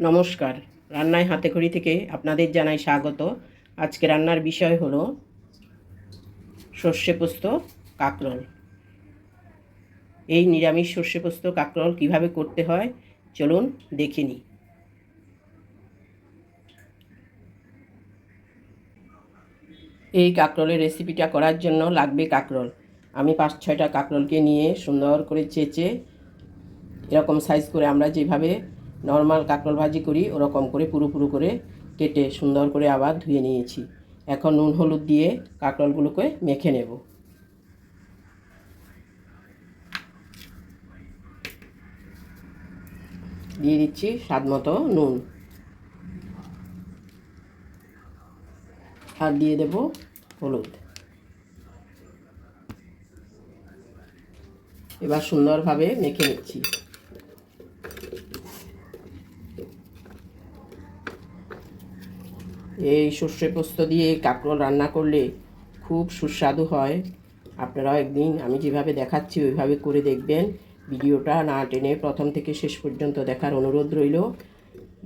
নমস্কার। রান্নায় হাতে খড়ি থেকে আপনাদের জানাই স্বাগত। আজকে রান্নার বিষয় হলো সর্ষে পোস্ত, কাকরল। এই নিরামিষ সর্ষে পোস্ত, কাকরল কীভাবে করতে হয়, চলুন দেখে নিই। এই কাকরলের রেসিপিটা করার জন্য লাগবে কাকরল। আমি পাঁচ ছয়টা কাকরলকে নিয়ে সুন্দর করে চেঁচে, এরকম সাইজ করে আমরা যেভাবে নর্মাল কাঁকরোল ভাজি করি, ওরকম করে পুরো পুরো করে কেটে সুন্দর করে আবার ধুয়ে নিয়েছি। এখন নুন, হলুদ দিয়ে কাঁকরোলগুলোকে মেখে নেব। দিয়ে দিচ্ছি স্বাদ মতো নুন। আর দিয়ে দেব হলুদ। এবার সুন্দরভাবে মেখে নিচ্ছি। এই সর্ষে পোস্ত দিয়ে কাঁকরোল রান্না করলে খুব সুস্বাদু হয়। আপনারাও একদিন আমি যেভাবে দেখাচ্ছি, ওইভাবে করে দেখবেন। ভিডিওটা না টেনে প্রথম থেকে শেষ পর্যন্ত দেখার অনুরোধ রইল।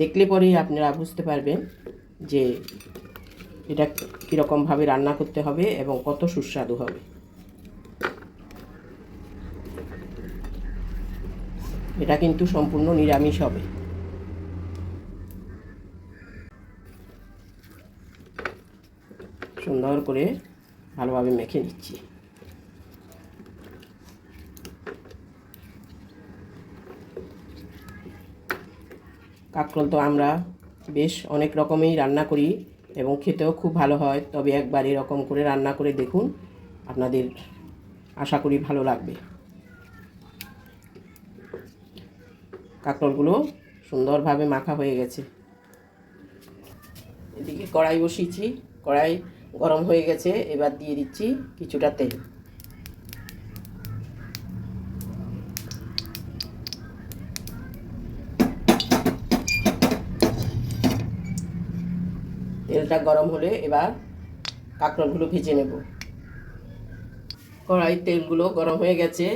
দেখলে পরেই আপনারা বুঝতে পারবেন যে এটা কীরকমভাবে রান্না করতে হবে এবং কত সুস্বাদু হবে। এটা কিন্তু সম্পূর্ণ নিরামিষ হবে। সুন্দর করে ভালোভাবে মেখে নিচ্ছি। কাঁকরোল তো আমরা বেশ অনেক রকমই রান্না করি এবং খেতেও খুব ভালো হয়, তবে একবার এরকম করে রান্না করে দেখুন, আপনাদের আশা করি ভালো লাগবে। কাঁকরোলগুলো সুন্দরভাবে মাখা হয়ে গেছে। এদিকে কড়াই বসিয়েছি, কড়াই গরম হয়ে গেছে, এবার দিয়ে দিচ্ছি কিছুটা তেল। তেলটা গরম হলে এবার কাঁকড়গুলো ভেজে নেব। কড়াই তেলগুলো গরম হয়ে গেছে,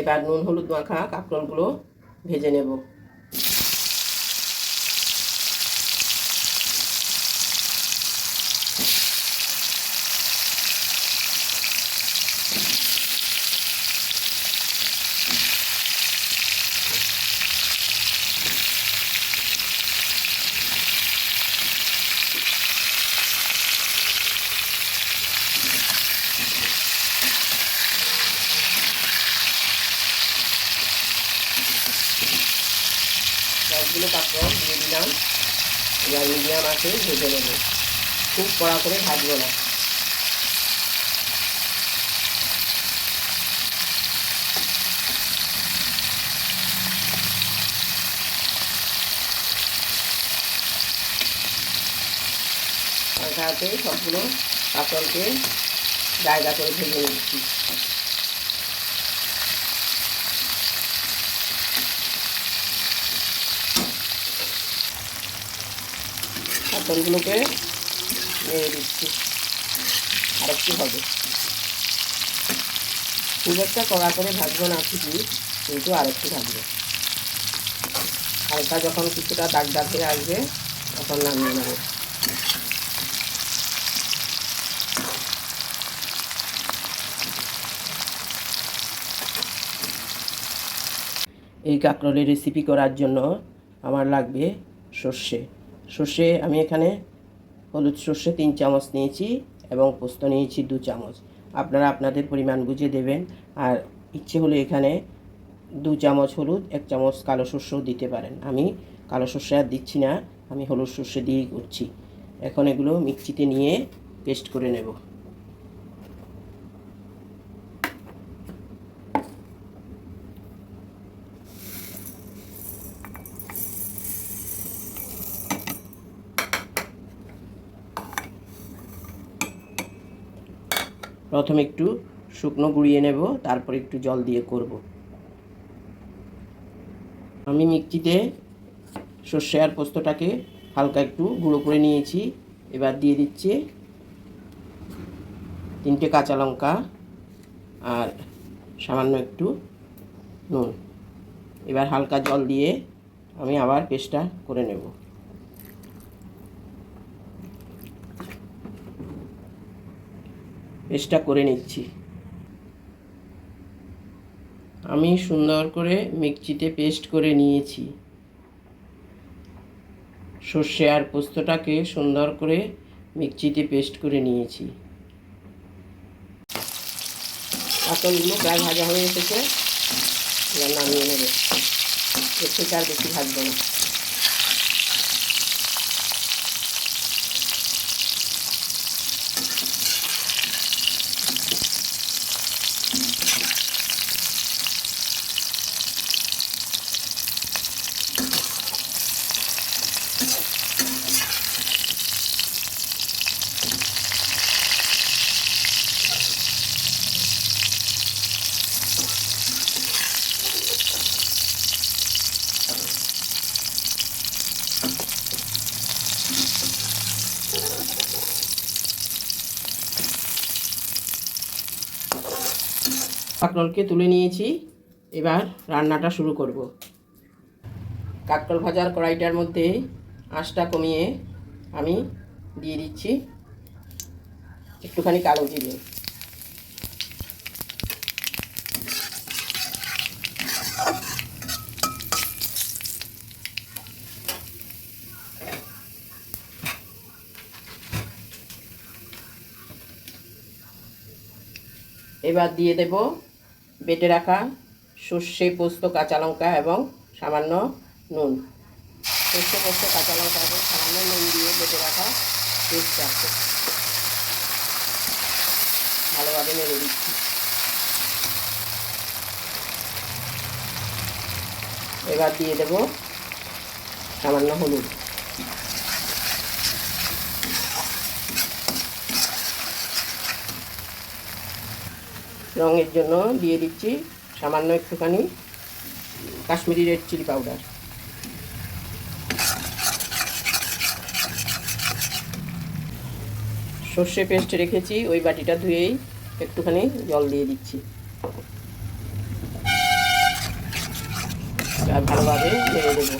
এবার নুন, হলুদ মাখা কাঁকড়গুলো ভেজে নেব। সবগুলো কাঁকড় দিয়ে দিলাম। এবার মিডিয়াম আছে, ভেজে নেব। খুব কড়া করে ভাজবো না। সবগুলো কাঁকড়কে জায়গা করে ভেজে নিচ্ছি। কাঁকড়গুলোকে নেড়ে দিচ্ছি। আর একটু হবে। খুব একটা কড়া করে ভাজবো না ঠিকই, কিন্তু আর একটু ভাজবো। হালকা যখন কিছুটা দাগ দাগ হয়ে আসবে, তখন নামিয়ে নেব। এই কাঁকরোলের রেসিপি করার জন্য আমার লাগবে সর্ষে। সর্ষে আমি এখানে হলুদ সর্ষে তিন চামচ নিয়েছি এবং পোস্ত নিয়েছি দু চামচ। আপনারা আপনাদের পরিমাণ বুঝে দেবেন। আর ইচ্ছে হলে এখানে দু চামচ হলুদ, এক চামচ কালো সর্ষেও দিতে পারেন। আমি কালো সর্ষে আর দিচ্ছি না, আমি হলুদ সর্ষে দিয়েই করছি। এখন এগুলো মিক্সিতে নিয়ে পেস্ট করে নেব। প্রথমে একটু শুকনো গুঁড়িয়ে নেব, তারপর একটু জল দিয়ে করব। আমি মিক্সিতে সর্ষে আর পোস্তটাকে হালকা একটু গুঁড়ো করে নিয়েছি। এবার দিয়ে দিচ্ছি তিনটে কাঁচা লঙ্কা আর সামান্য একটু নুন। এবার হালকা জল দিয়ে আমি আবার পেস্টটা করে নেব। পেস্টটা করে নিচ্ছি। আমি সুন্দর করে মিক্সিতে পেস্ট করে নিয়েছি। সর্ষে আর পোস্তটাকে সুন্দর করে মিক্সিতে পেস্ট করে নিয়েছি। কাতলগুলো প্রায় ভাজা হয়ে এসেছে নামিয়ে নেবে। এর থেকে আর বেশি ভাজবো না। কাঁকরোলকে তুলে নিয়েছি। এবার রান্নাটা শুরু করব। কাঁকরোল ভাজার কড়াইটার মধ্যে আঁচটা কমিয়ে আমি দিয়ে দিচ্ছি একটুখানি কালো জিরে। এবার দিয়ে দেব বেটে রাখা সর্ষে, পোস্ত, কাঁচা লঙ্কা এবং সামান্য নুন। সর্ষে, পোস্ত, কাঁচা লঙ্কা এবং সামান্য নুন দিয়ে বেটে রাখা পেস্ট পেস্টটা। ভালোভাবে নেড়ে দিচ্ছি। এবার দিয়ে দেব সামান্য হলুদ। রঙের জন্য দিয়ে দিচ্ছি সামান্য একটুখানি কাশ্মীরি রেড চিলি পাউডার সর্ষে পেস্ট রেখেছি, ওই বাটিটা ধুয়েই একটুখানি জল দিয়ে দিচ্ছি। ভালোভাবে দেবো।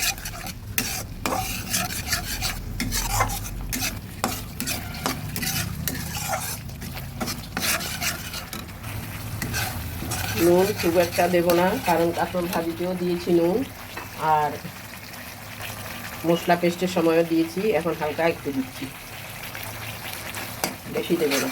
নুন, খুব একটা দেবো না, কারণ কাঁকড় ভাজিতেও দিয়েছি নুন। আর মশলা পেস্টের সময়ও দিয়েছি, এখন হালকা একটু দিচ্ছি। বেশি দেবো না।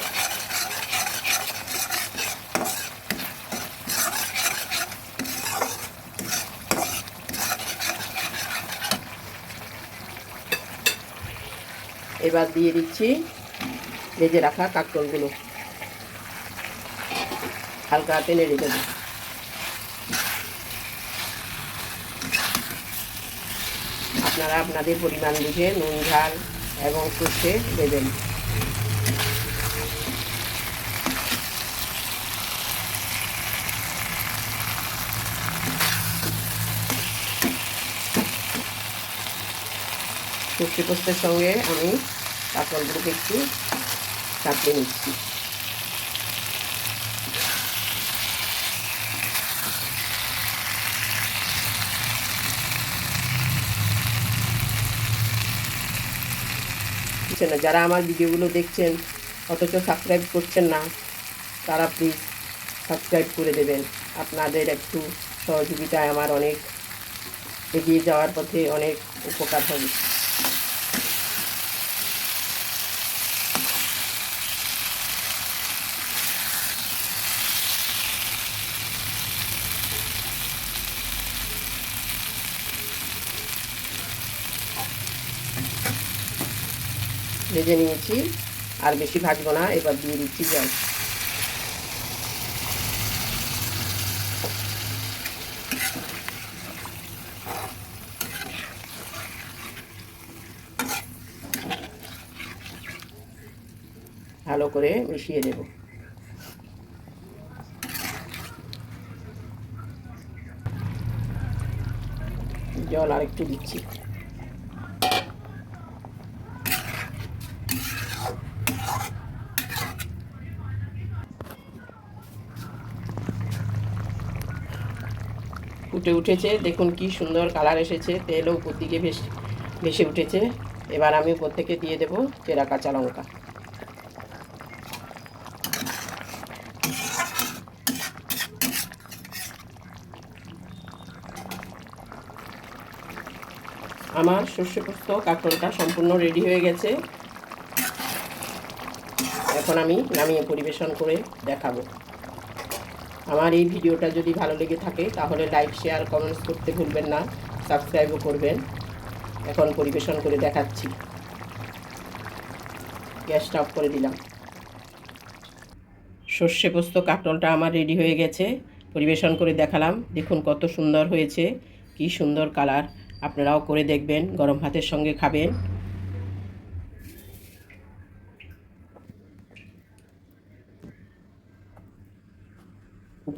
এবার দিয়ে দিচ্ছি, ভেজে রাখা কাঁকড়গুলো হালকা হাতে নেড়ে দেবো। আপনারা আপনাদের পরিমাণ বুঝে নুন, ঝাল এবং সর্ষে দেবেন। সর্ষে পোস্তের সঙ্গে আমি কাঁকড়গুলোকে একটু চাপিয়ে নিচ্ছি। হচ্ছে না, যারা আমার ভিডিওগুলো দেখছেন, অথচ সাবস্ক্রাইব করছেন না, তারা প্লিজ সাবস্ক্রাইব করে দেবেন। আপনাদের একটু সহযোগিতায় আমার অনেক এগিয়ে যাওয়ার পথে অনেক উপকার হবে। ভেজে নিয়েছি। আর বেশি ভাজবো না, এবার দিয়ে দিচ্ছি জল। ভালো করে মিশিয়ে দেব জল আরেকটু দিচ্ছি। ফুটে উঠেছে। দেখুন কি সুন্দর কালার এসেছে। তেলও উপর দিকে ভেসে ভেসে উঠেছে। এবার আমি উপর থেকে দিয়ে দেবো চেরা কাঁচা লঙ্কা। আমার সর্ষে পোস্ত সম্পূর্ণ রেডি হয়ে গেছে। এখন আমি নামিয়ে পরিবেশন করে দেখাবো। আমার এই ভিডিওটা যদি ভালো লেগে থাকে, তাহলে লাইক শেয়ার কমেন্টস করতে ভুলবেন না। সাবস্ক্রাইবও করবেন। এখন পরিবেশন করে দেখাচ্ছি। গ্যাসটা অফ করে দিলাম। সর্ষে পোস্ত কাঁকরোলটা আমার রেডি হয়ে গেছে। পরিবেশন করে দেখালাম। দেখুন কত সুন্দর হয়েছে। কি সুন্দর কালার আপনারাও করে দেখবেন। গরম ভাতের সঙ্গে খাবেন।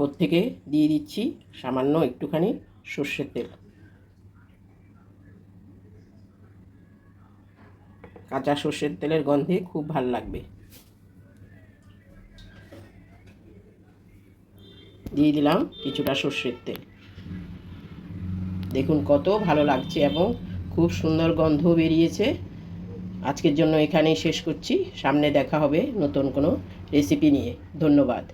উপর থেকে দিয়ে দিচ্ছি সামান্য একটুখানি সর্ষের তেল। কাঁচা সর্ষের তেলের গন্ধে খুব ভালো লাগবে। দিয়ে দিলাম কিছুটা সর্ষের তেল। দেখুন কত ভালো লাগছে এবং খুব সুন্দর গন্ধ বেরিয়েছে। আজকের জন্য এখানেই শেষ করছি। সামনে দেখা হবে নতুন কোনো রেসিপি নিয়ে। ধন্যবাদ।